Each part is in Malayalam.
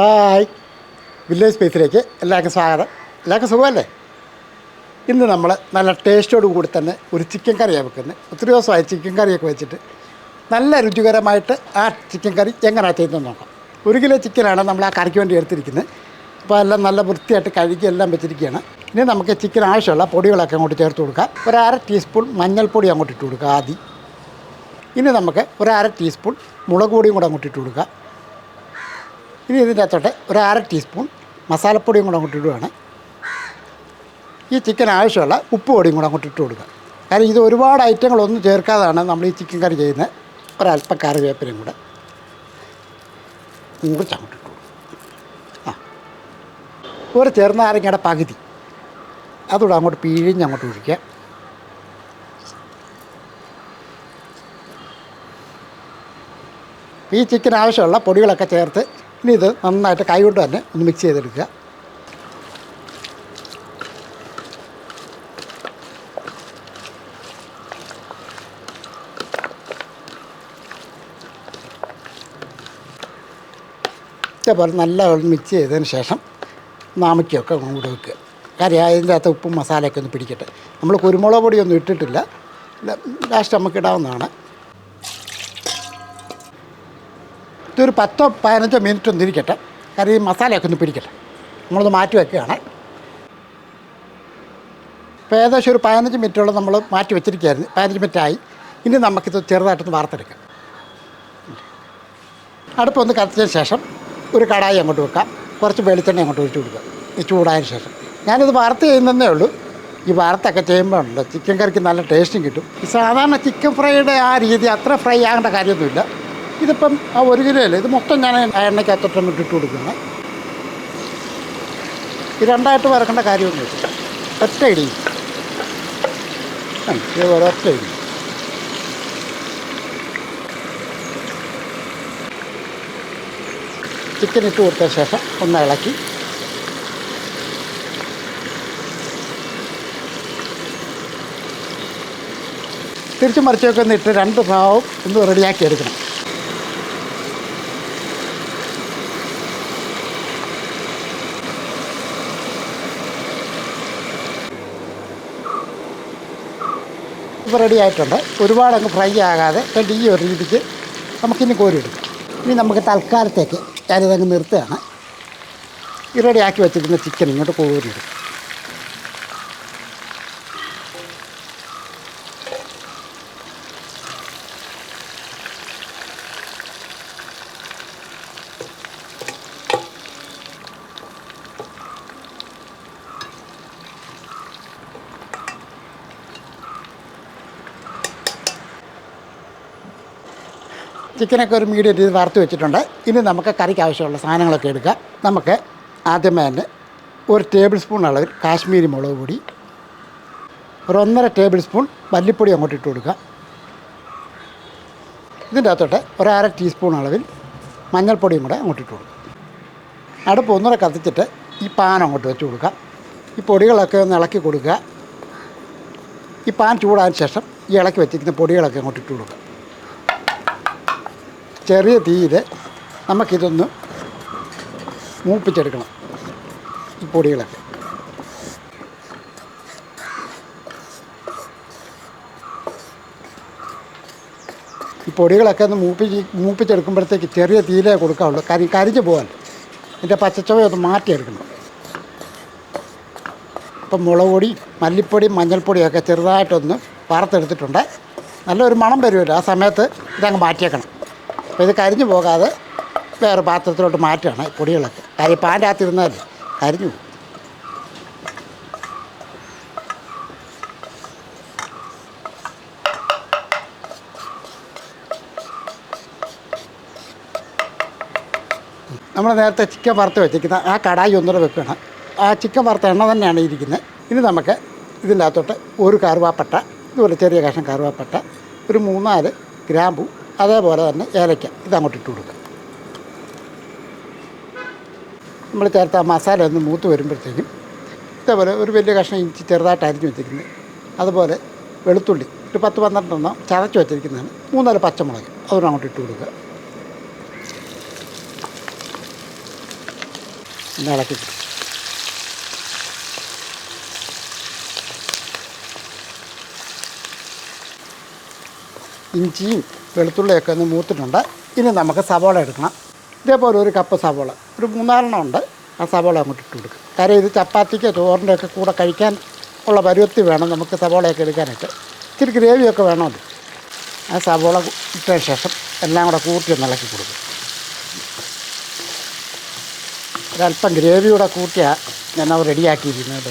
ഹായ്. വില്ലേജ് സ്പേസിലേക്ക് എല്ലാവർക്കും സ്വാഗതം. എല്ലാവർക്കും സുഖമല്ലേ? ഇന്ന് നമ്മൾ നല്ല ടേസ്റ്റോട് കൂടി തന്നെ ഒരു ചിക്കൻ കറിയാണ് വെക്കുന്നത്. ഒത്തിരി ദിവസമായി ചിക്കൻ കറിയൊക്കെ വെച്ചിട്ട് നല്ല രുചികരമായിട്ട് ആ ചിക്കൻ കറി എങ്ങനെയാണ് ചെയ്യുന്നത് നോക്കാം. ഒരു കിലോ ചിക്കനാണ് നമ്മൾ ആ കറിക്ക് വേണ്ടി എടുത്തിരിക്കുന്നത്. അപ്പോൾ എല്ലാം നല്ല വൃത്തിയായിട്ട് കഴുകി എല്ലാം വെച്ചിരിക്കുകയാണ്. ഇനി നമുക്ക് ചിക്കൻ ആവശ്യമുള്ള പൊടികളൊക്കെ അങ്ങോട്ട് ചേർത്ത് കൊടുക്കാം. ഒരു അര ടീസ്പൂൺ മഞ്ഞൾപ്പൊടി അങ്ങോട്ട് ഇട്ട് കൊടുക്കുക ആദ്യം. ഇനി നമുക്ക് ഒരു അര ടീസ്പൂൺ മുളക് പൊടിയും കൂടെ അങ്ങോട്ട് ഇട്ട് കൊടുക്കുക. ഇനി ഇതിന്റെ അകത്തോട്ട് ഒരു അര ടീസ്പൂൺ മസാലപ്പൊടിയും കൂടെ അങ്ങോട്ട് ഇടുകയാണ് ഈ ചിക്കൻ ആവശ്യമുള്ള ഉപ്പ് പൊടിയും കൂടെ അങ്ങോട്ട് ഇട്ട് കൊടുക്കുക. കാരണം ഇത് ഒരുപാട് ഐറ്റങ്ങളൊന്നും ചേർക്കാതാണ് നമ്മൾ ഈ ചിക്കൻ കറി ചെയ്യുന്നത്. ഒരല്പം കറിവേപ്പിലയും കൂടെ മുറിച്ച് അങ്ങോട്ട് ഇട്ടു ആ. ഒരു ചെറുനാരങ്ങയുടെ പകുതി. അതുകൂടെ അങ്ങോട്ട് പിഴിഞ്ഞ് അങ്ങോട്ട് ഒഴിക്കുക. ഈ ചിക്കൻ ആവശ്യമുള്ള പൊടികളൊക്കെ ചേർത്ത് ഇനി ഇത് നന്നായിട്ട് കൈകൊണ്ട് തന്നെ ഒന്ന് മിക്സ് ചെയ്തെടുക്കുക. ഇതേപോലെ നല്ല മിക്സ് ചെയ്തതിന് ശേഷം നാമിക്കൊക്കെ കൂടെ വെക്കുക. കാര്യം അതിന്റെ അകത്ത് ഉപ്പും മസാലയൊക്കെ ഒന്ന് പിടിക്കട്ടെ. നമ്മൾ കുരുമുളക് പൊടിയൊന്നും ഇട്ടിട്ടില്ല. ലാസ്റ്റ് നമുക്ക് ഇടാവുന്നതാണ്. ഇതൊരു പത്തോ പതിനഞ്ചോ മിനിറ്റ് ഒന്ന് ഇരിക്കട്ടെ. കാരണം ഈ മസാലയൊക്കെ ഒന്ന് പിടിക്കട്ടെ. നമ്മളത് മാറ്റി വെക്കുകയാണ്. ഇപ്പോൾ ഏകദേശം ഒരു പതിനഞ്ച് മിനിറ്റോളം നമ്മൾ മാറ്റി വെച്ചിരിക്കുകയായിരുന്നു. പതിനഞ്ച് മിനിറ്റായി ഇനി നമുക്കിത് ചെറുതായിട്ടൊന്ന് വാർത്തെടുക്കാം അടുപ്പൊന്ന് കത്തിച്ചതിന് ശേഷം ഒരു കടായി അങ്ങോട്ട് വെക്കാം. കുറച്ച് വെളിച്ചെണ്ണ അങ്ങോട്ട് ഒഴിച്ചു കൊടുക്കുക ഈ ചൂടായതിന് ശേഷം. ഞാനിത് വാർത്ത് ചെയ്യുന്നതേ ഉള്ളൂ. ഈ വാർത്തൊക്കെ ചെയ്യുമ്പോഴുണ്ട് ചിക്കൻ കറിക്ക് നല്ല ടേസ്റ്റും കിട്ടും. സാധാരണ ചിക്കൻ ഫ്രൈയുടെ ആ രീതി അത്ര ഫ്രൈ ആകേണ്ട കാര്യമൊന്നുമില്ല. ഇതിപ്പം ആ ഒരു കിലോ അല്ലേ ഇത് മൊത്തം ഞാൻ എണ്ണയ്ക്കകത്തോട്ടം ഇട്ടിട്ട് കൊടുക്കുന്നത് ഇത് രണ്ടായിട്ട് വറക്കേണ്ട കാര്യമൊന്നുമില്ല ഒറ്റ ഇടി. ഒറ്റ ഇടി. ചിക്കൻ ഇട്ട് കൊടുത്ത ശേഷം ഒന്ന് ഇളക്കി. തിരിച്ചും മറിച്ചൊക്കെ ഒന്ന് ഇട്ട് രണ്ട് ഭാവവും ഒന്ന് റെഡിയാക്കി എടുക്കണം. ഇപ്പോൾ റെഡി ആയിട്ടുണ്ട്. ഒരുപാട് അങ്ങ് ഫ്രൈ ആകാതെ രണ്ട് ഈ ഒരു രീതിക്ക് നമുക്കിനി കോരിയെടുക്കാം. ഇനി നമുക്ക് തൽക്കാലത്തേക്ക് ഞാനിതങ്ങ് നിർത്തുകയാണ്. ഈ റെഡി ആക്കി വെച്ചിരിക്കുന്ന ചിക്കൻ ഇങ്ങോട്ട് കോരിയിടും ചിക്കനൊക്കെ ഒരു മീഡിയം രീതി വറുത്ത് വെച്ചിട്ടുണ്ട്. ഇനി നമുക്ക് കറിക്ക് ആവശ്യമുള്ള സാധനങ്ങളൊക്കെ എടുക്കാം. നമുക്ക് ആദ്യമേ തന്നെ ഒരു ടേബിൾ സ്പൂൺ അളവിൽ കാശ്മീരി മുളക് പൊടി ഒരു ഒന്നര ടേബിൾ സ്പൂൺ മല്ലിപ്പൊടി അങ്ങോട്ട് ഇട്ട് കൊടുക്കുക ഇതിന്റെ അകത്തോട്ട് ഒരു അര ടീസ്പൂൺ അളവിൽ മഞ്ഞൾപ്പൊടിയും കൂടെ അങ്ങോട്ട് ഇട്ട് കൊടുക്കുക അടുപ്പ് ഒന്നുകൂടെ കത്തിച്ചിട്ട് ഈ പാൻ അങ്ങോട്ട് വെച്ച് കൊടുക്കുക ഈ പൊടികളൊക്കെ ഒന്ന് ഇളക്കി കൊടുക്കുക. ഈ പാൻ ചൂടായതിന് ശേഷം ഈ ഇളക്കി വെച്ചിരിക്കുന്ന പൊടികളൊക്കെ അങ്ങോട്ട് ഇട്ട് കൊടുക്കുക. ചെറിയ തീയിൽ നമുക്കിതൊന്ന് മൂപ്പിച്ചെടുക്കണം ഈ പൊടികളൊക്കെ. ഈ പൊടികളൊക്കെ ഒന്ന് മൂപ്പിച്ച് മൂപ്പിച്ചെടുക്കുമ്പോഴത്തേക്ക് ചെറിയ തീയിലേ കൊടുക്കാവുള്ളൂ. കരി കരിഞ്ഞു പോകാൻ ഇതിന്റെ പച്ചച്ചവയൊന്ന് മാറ്റിയെടുക്കണം. ഇപ്പം മുളക് പൊടി മല്ലിപ്പൊടി മഞ്ഞൾപ്പൊടിയൊക്കെ ചെറുതായിട്ടൊന്ന് വറുത്തെടുത്തിട്ടുണ്ട്. നല്ലൊരു മണം വരുമല്ലോ ആ സമയത്ത് ഇതങ്ങ് മാറ്റിയേക്കണം. അപ്പോൾ ഇത് കരിഞ്ഞു പോകാതെ വേറെ പാത്രത്തിലോട്ട് മാറ്റുകയാണ് പൊടികളൊക്കെ. കാര്യം പാന്റെ അകത്തിരുന്നാൽ കരിഞ്ഞു പോകും. നമ്മൾ നേരത്തെ ചിക്കൻ വറുത്ത് വെച്ചിരിക്കുന്ന ആ കടായി ഒന്നുകൂടെ വെക്കണം ആ ചിക്കൻ വറുത്ത എണ്ണ തന്നെയാണ് ഇരിക്കുന്നത്. ഇനി നമുക്ക് ഇതിന്റെ അകത്തോട്ട് ഒരു കറുവാപ്പട്ട ഇതുപോലെ ചെറിയ കഷ്ണം കറുവാപ്പട്ട ഒരു മൂന്നാൽ ഗ്രാമ്പു അതേപോലെ തന്നെ ഏലയ്ക്ക. ഇതങ്ങോട്ട് ഇട്ട് കൊടുക്കുക. നമ്മൾ ചേർത്ത ആ മസാല ഒന്ന് മൂത്ത് വരുമ്പോഴത്തേക്കും ഇതേപോലെ ഒരു വലിയ കഷ്ണം ഇഞ്ചി ചെറുതായിട്ട് അരിഞ്ഞ് വെച്ചിരിക്കുന്നത്. അതുപോലെ വെളുത്തുള്ളി ഒരു പത്ത് പന്ത്രണ്ടെണ്ണം ചതച്ച് വെച്ചിരിക്കുന്നതാണ്. മൂന്നാൽ പച്ചമുളക് അതുകൊണ്ട് അങ്ങോട്ട് ഇട്ട് കൊടുക്കുക. ഒന്ന് ഇളക്കി ഇഞ്ചിയും വെളുത്തുള്ളിയൊക്കെ ഒന്ന് മൂത്തിട്ടുണ്ട്. ഇനി നമുക്ക് സവോള എടുക്കണം. ഇതേപോലെ ഒരു കപ്പ് സവോള. ഒരു മൂന്നാലെണ്ണം ഉണ്ട്. ആ സവോള അങ്ങോട്ട് ഇട്ട് കൊടുക്കും. കാര്യം ഇത് ചപ്പാത്തിക്ക് ചോറിന്റെ ഒക്കെ കൂടെ കഴിക്കാൻ ഉള്ള പരുവത്തി വേണം നമുക്ക് സവോളയൊക്കെ എടുക്കാനായിട്ട്. ഇച്ചിരി ഗ്രേവിയൊക്കെ വേണമല്ലോ ആ സവോള ഇട്ടതിന് ശേഷം എല്ലാം കൂടെ കൂട്ടി ഒന്ന് ഇളക്കി കൊടുക്കും. ഒരല്പം ഗ്രേവിയൂടെ കൂട്ടിയാണ് ഞാൻ അത് റെഡിയാക്കിയിരിക്കുന്നത്.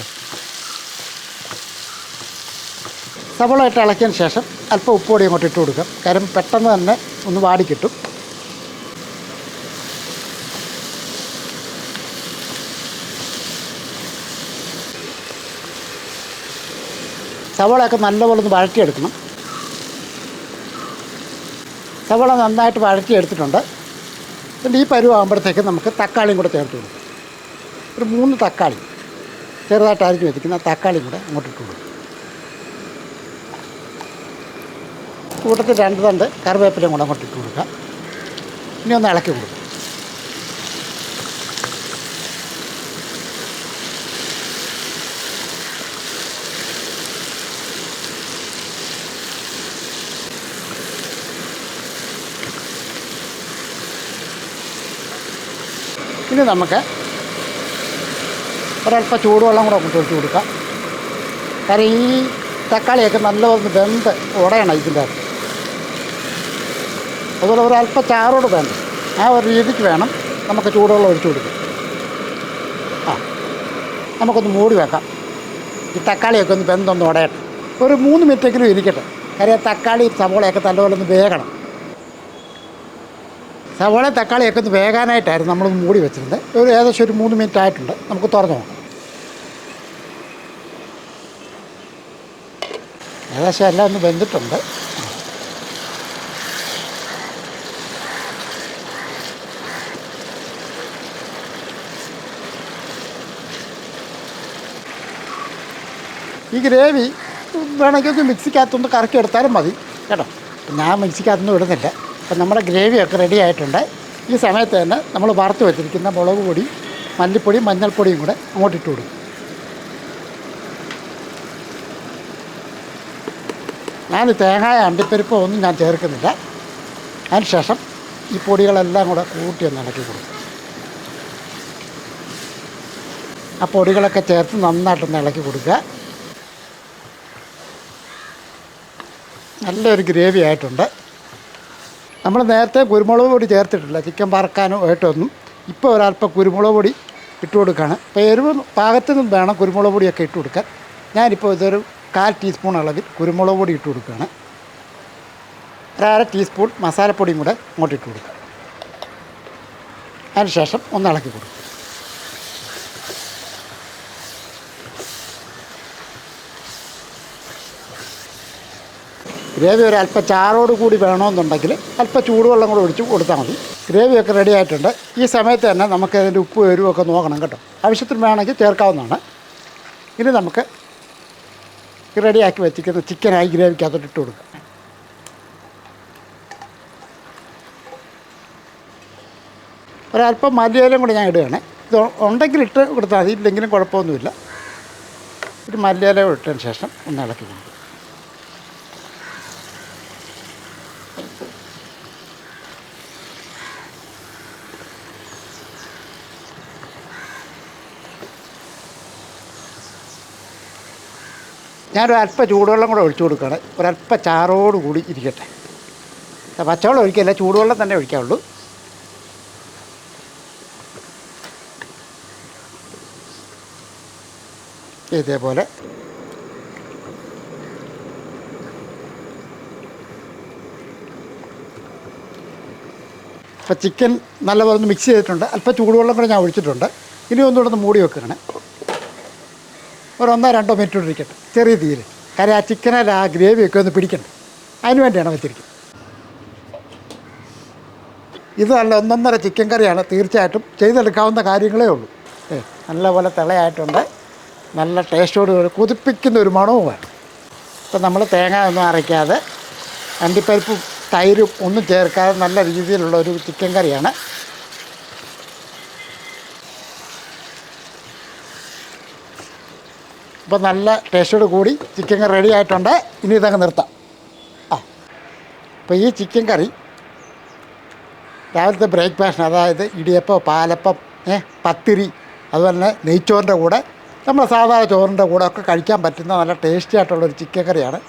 സവോള ഇട്ട് ഇളക്കിയതിന് ശേഷം അല്പം ഉപ്പുപൊടി അങ്ങോട്ട് ഇട്ട് കൊടുക്കാം. കാര്യം പെട്ടെന്ന് തന്നെ ഒന്ന് വാടിക്കിട്ടും സവോളയൊക്കെ നല്ലപോലെ ഒന്ന് വഴറ്റിയെടുക്കണം. സവോള നന്നായിട്ട് വഴറ്റിയെടുത്തിട്ടുണ്ട്. എന്നിട്ട് ഈ പരുവാകുമ്പോഴത്തേക്ക് നമുക്ക് തക്കാളിയും കൂടെ ചേർത്ത് കൊടുക്കും. ഒരു മൂന്ന് തക്കാളി ചെറുതായിട്ടായിരിക്കും എത്തിക്കുന്ന തക്കാളിയും കൂടെ അങ്ങോട്ട് ഇട്ട് കൊടുക്കും. കൂട്ടത്തിൽ രണ്ട് തണ്ട് കറിവേപ്പിലയും കൂടെ അങ്ങോട്ട് ഇട്ട് കൊടുക്കാം. ഇനി ഒന്ന് ഇളക്കി കൊടുക്കുക ഇനി നമുക്ക് ഒരല്പം ചൂടുവെള്ളം കൂടെ അങ്ങോട്ട് ഒഴിച്ച് കൊടുക്കാം. കാരണം ഈ തക്കാളിയൊക്കെ നല്ലപോലെ വെന്ത് ഉടയണം ഇതിന്റെ അകത്ത്. അതുപോലെ ഒരു അല്പ ചാറോട് വേണം. ആ ഒരു രീതിക്ക് വേണം നമുക്ക് ചൂടുവെള്ളം ഒഴിച്ചു കൊടുക്കാം. ആ നമുക്കൊന്ന് മൂടി വെക്കാം. ഈ തക്കാളിയൊക്കെ ഒന്ന് ബന്ധമൊന്ന് ഉടയട്ടെ ഒരു മൂന്ന് മിനിറ്റെങ്കിലും ഇരിക്കട്ടെ. കാര്യം തക്കാളി സവോളയൊക്കെ നല്ലപോലെ ഒന്ന് വേകണം. സവോള തക്കാളിയൊക്കെ ഒന്ന് വേകാനായിട്ടായിരുന്നു നമ്മളൊന്ന് മൂടി വെച്ചിരുന്നത്. ഒരു ഏകദേശം ഒരു മൂന്ന് മിനിറ്റ് ആയിട്ടുണ്ട്. നമുക്ക് തുറന്നു നോക്കാം. ഏകദേശം എല്ലാം ഒന്ന് വെന്തിട്ടുണ്ട്. ഈ ഗ്രേവി വേണമെങ്കിൽ ഒന്ന് മിക്സിക്കകത്തൊന്ന് കറക്കി എടുത്താലും മതി. കേട്ടോ? ഞാൻ മിക്സിക്കകത്തൊന്നും ഇടുന്നില്ല. അപ്പം നമ്മുടെ ഗ്രേവിയൊക്കെ റെഡി ആയിട്ടുണ്ട്. ഈ സമയത്ത് തന്നെ നമ്മൾ വറുത്ത് വെച്ചിരിക്കുന്ന മുളക് പൊടി മല്ലിപ്പൊടി മഞ്ഞൾപ്പൊടിയും കൂടെ അങ്ങോട്ട് ഇട്ട് കൊടുക്കും. ഞാൻ തേങ്ങായ അണ്ടിപ്പരിപ്പോ ഒന്നും ഞാൻ ചേർക്കുന്നില്ല. അതിന് ശേഷം ഈ പൊടികളെല്ലാം കൂടെ കൂട്ടി ഒന്ന് ഇളക്കി കൊടുക്കും. ആ പൊടികളൊക്കെ ചേർത്ത് നന്നായിട്ടൊന്ന് ഇളക്കി കൊടുക്കുക. നല്ലൊരു ഗ്രേവി ആയിട്ടുണ്ട്. നമ്മൾ നേരത്തെ കുരുമുളക് പൊടി ചേർത്തിട്ടില്ല. ചിക്കൻ വറക്കാനോ ആയിട്ടൊന്നും ഇപ്പോൾ ഒരല്പം കുരുമുളക് പൊടി ഇട്ട് കൊടുക്കുകയാണ് അപ്പോൾ എരിവ് പാകത്തിനും വേണം കുരുമുളക് പൊടിയൊക്കെ ഇട്ട് കൊടുക്കാൻ. ഞാനിപ്പോൾ ഇതൊരു കാൽ ടീസ്പൂൺ അളവിൽ കുരുമുളക് പൊടി ഇട്ട് കൊടുക്കുകയാണ് ഒരര ടീസ്പൂൺ മസാലപ്പൊടിയും കൂടെ അങ്ങോട്ട് ഇട്ട് കൊടുക്കുക അതിനുശേഷം ഒന്ന് ഇളക്കി കൊടുക്കും. ഗ്രേവി ഒരു അല്പം ചാറോട് കൂടി വേണമെന്നുണ്ടെങ്കിൽ അല്പം ചൂടുവെള്ളം കൂടെ ഒഴിച്ച് കൊടുത്താൽ മതി. ഗ്രേവിയൊക്കെ റെഡി ആയിട്ടുണ്ട്. ഈ സമയത്ത് തന്നെ നമുക്ക് അതിന്റെ ഉപ്പ് എരിവൊക്കെ നോക്കണം കേട്ടോ. ആവശ്യത്തിന് വേണമെങ്കിൽ ചേർക്കാവുന്നതാണ്. ഇനി നമുക്ക് റെഡിയാക്കി വെച്ചിരിക്കുന്ന ചിക്കനായി ഗ്രേവിക്കകത്തോട്ട് ഇട്ട് കൊടുക്കുക ഒരല്പം മല്ലിയിലും കൂടെ ഞാൻ ഇടുകയാണ്. ഇത് ഉണ്ടെങ്കിൽ ഇട്ട് കൊടുത്താൽ മതി. ഇല്ലെങ്കിലും കുഴപ്പമൊന്നുമില്ല. ഒരു മല്ലിയില ഇട്ടതിന് ശേഷം ഒന്ന് ഇളക്കി കൊടുക്കും. ഞാനൊരു അല്പം ചൂടുവെള്ളം കൂടെ ഒഴിച്ചു കൊടുക്കുകയാണ്. ഒരല്പം ചാറോട് കൂടി ഇരിക്കട്ടെ. പച്ചവെള്ളം ഒഴിക്കില്ല ചൂടുവെള്ളം തന്നെ ഒഴിക്കാവുള്ളൂ. ഇതേപോലെ. അപ്പോൾ ചിക്കൻ നല്ലപോലെ ഒന്ന് മിക്സ് ചെയ്തിട്ടുണ്ട്. അല്പം ചൂടുവെള്ളം കൂടെ ഞാൻ ഒഴിച്ചിട്ടുണ്ട്. ഇനി ഒന്നുകൂടെ ഒന്ന് മൂടി വെക്കുകയാണ്. ഒരു ഒന്നോ രണ്ടോ മിനിറ്റ് ഇരിക്കട്ടെ. ചെറിയ തീയിൽ കാര്യം ആ ചിക്കനിൽ ആ ഗ്രേവിയൊക്കെ ഒന്ന് പിടിക്കണ്ട? അതിന് വേണ്ടിയാണ് വെച്ചിരിക്കുന്നത് ഇത് നല്ല ഒന്നൊന്നര ചിക്കൻ കറിയാണ്. തീർച്ചയായിട്ടും ചെയ്തെടുക്കാവുന്ന കാര്യങ്ങളേ ഉള്ളൂ. ഏ നല്ലപോലെ തിളയായിട്ടുണ്ട്. നല്ല ടേസ്റ്റോട് കൂടി കുതിപ്പിക്കുന്ന ഒരു മണവും വേണം. ഇപ്പം നമ്മൾ തേങ്ങ ഒന്നും അരയ്ക്കാതെ അണ്ടിപ്പരിപ്പും തൈരും ഒന്നും ചേർക്കാതെ നല്ല രീതിയിലുള്ള ഒരു ചിക്കൻ കറിയാണ്. അപ്പോൾ നല്ല ടേസ്റ്റോട് കൂടി ചിക്കൻ കറി റെഡി ആയിട്ടുണ്ട്. ഇനി ഇതങ്ങ് നിർത്താം. ആ. അപ്പോൾ ഈ ചിക്കൻ കറി രാവിലത്തെ ബ്രേക്ക്ഫാസ്റ്റിന് അതായത് ഇടിയപ്പം പാലപ്പം ഏ പത്തിരി അതുപോലെ തന്നെ നെയ്ച്ചോറിന്റെ കൂടെ നമ്മൾ സാധാരണ ചോറിന്റെ കൂടെ ഒക്കെ കഴിക്കാൻ പറ്റുന്ന നല്ല ടേസ്റ്റി ആയിട്ടുള്ളൊരു ചിക്കൻ കറിയാണ്.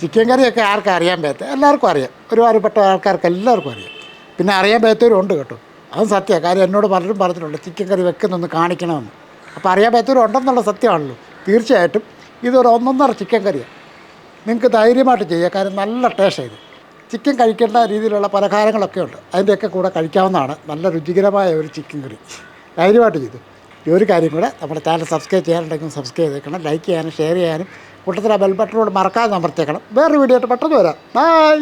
ചിക്കൻ കറിയൊക്കെ ആർക്കും അറിയാൻ പറ്റും എല്ലാവർക്കും അറിയാം. ഒരുപാടുപെട്ട ആൾക്കാർക്ക് എല്ലാവർക്കും അറിയാം. പിന്നെ അറിയാൻ പറ്റാത്തവരും ഉണ്ട് കേട്ടോ. അതും സത്യമാണ് കാര്യം എന്നോട് പലരും പറഞ്ഞിട്ടുണ്ട് ചിക്കൻ കറി വെക്കുന്നൊന്ന് കാണിക്കണമെന്ന്. അപ്പോൾ അറിയാൻ പറ്റാത്തവരും ഉണ്ടെന്നുള്ള സത്യമാണല്ലോ. തീർച്ചയായിട്ടും ഇതൊരു ഒന്നൊന്നര ചിക്കൻ കറിയാണ് നിങ്ങൾക്ക് ധൈര്യമായിട്ട് ചെയ്യാം. കാര്യം നല്ല ടേസ്റ്റ് ഇത് ചിക്കൻ കഴിക്കേണ്ട രീതിയിലുള്ള പലഹാരങ്ങളൊക്കെ ഉണ്ട്. അതിന്റെയൊക്കെ കൂടെ കഴിക്കാവുന്നതാണ്. നല്ല രുചികരമായ ഒരു ചിക്കൻ കറി. ധൈര്യമായിട്ട് ചെയ്തു. ഈ ഒരു കാര്യം കൂടെ നമ്മുടെ ചാനൽ സബ്സ്ക്രൈബ് ചെയ്യാനുണ്ടെങ്കിൽ സബ്സ്ക്രൈബ് ചെയ്തേക്കണം. ലൈക്ക് ചെയ്യാനും ഷെയർ ചെയ്യാനും കൂട്ടത്തിൽ ആ ബെൽ ബട്ടണോട് മറക്കാതെ അമർത്തേക്കണം വേറൊരു വീഡിയോ ആയിട്ട് പെട്ടെന്ന് വരാം. ബൈ